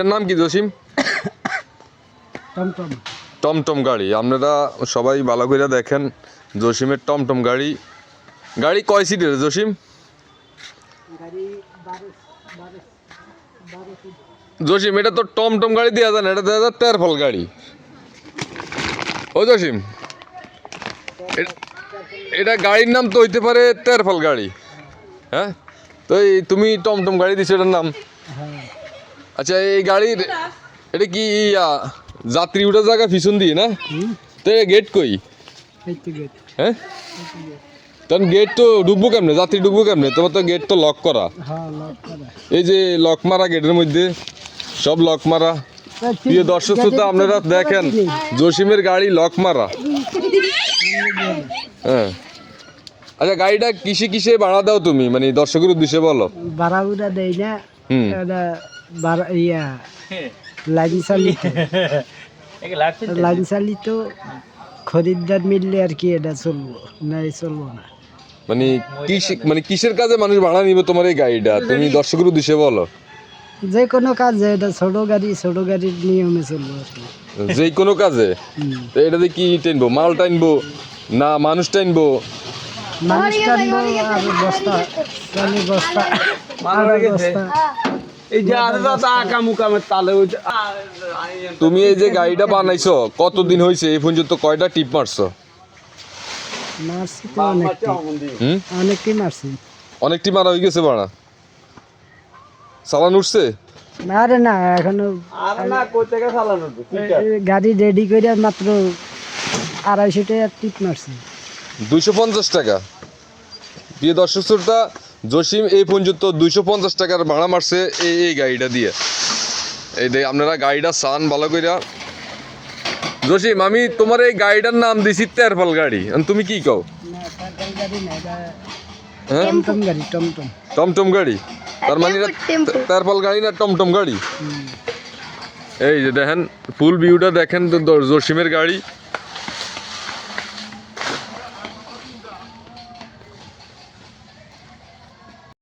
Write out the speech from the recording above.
এর নাম কি জসিম? টমটম। টমটম গাড়ি। আপনারা সবাই ভালো করে দেখেন জসিমের টমটম গাড়ি। গাড়ি কয় সিটের জসিম? জসিম এটা তো টমটম গাড়ি দেওয়া যায় না এটা দেওয়া যায় তেরফল গাড়ি। ও জসিম এটা গাড়ির নাম তো হইতে পারে তেরফল গাড়ি। হ্যাঁ? তো এই তুমি টমটম গাড়ি দিছো এটার নাম? হ্যাঁ। আচ্ছা এই গাড়ির এটা কি ইয়া, যাত্রী উঠার জায়গা পিছন দিয়ে না? তো গেট কই? হ্যাঁ? তখন গেট তো ঢুকবো কেমনে? যাত্রী ঢুকবো কেমনে? তোমার তো গেট তো লক করা। হ্যাঁ করা। এই যে লক মারা গেটের মধ্যে সব লক মারা। প্রিয় দর্শক শ্রোতা আপনারা দেখেন জসিমের গাড়ি লক মারা। হ্যাঁ। আচ্ছা গাড়িটা কিসে কিসে ভাড়া দাও তুমি? মানে দর্শকের উদ্দেশ্যে বলো। উড়া দেয় না। হুম। বারা ইয়া লাইন চালিত লাইন চালিত খরিদ্দার মিললে আর কি এটা চলবো না চলবো না মানে কিসে মানে কিসের কাজে মানুষ ভাড়া নিবে তোমার এই গাড়িটা তুমি দর্শকের উদ্দেশ্যে বলো যে কোনো কাজে এটা ছোট গাড়ি ছোট গাড়ির নিয়মে চলবো আর কি যে কোনো কাজে তো এটাতে কি টানবো মাল টানবো না মানুষ টানবো মানুষ টানবো আর বস্তা বস্তা আর বস্তা এই যে তালে তুমি এই যে গাড়িটা বানাইছো কতদিন হয়েছে এই পর্যন্ত কয়টা টিপ মারছো? মারছি অনেকটি মারা হয়ে গেছে বাড়া। চালান উঠছে? আরে না এখনও গাড়ি রেডি করে মাত্র আড়াইশো টাকা টিপ মারছি। দুইশো পঞ্চাশ টাকা। প্রিয় দর্শক শ্রোতা জসিম এই পর্যন্ত দুইশো পঞ্চাশ টাকার ভাড়া মারছে এই এই গাড়িটা দিয়ে। এই দে আপনারা গাড়িটা সান ভালো কইরা। জসিম আমি তোমার এই গাড়িটার নাম দিছি তেরফল গাড়ি। তুমি কি কও? হ্যাঁ? টমটম গাড়ি। তার মানে এটা তেরফল গাড়ি না টমটম গাড়ি? এই যে দেখেন ফুল ভিউটা দেখেন জসিমের গাড়ি।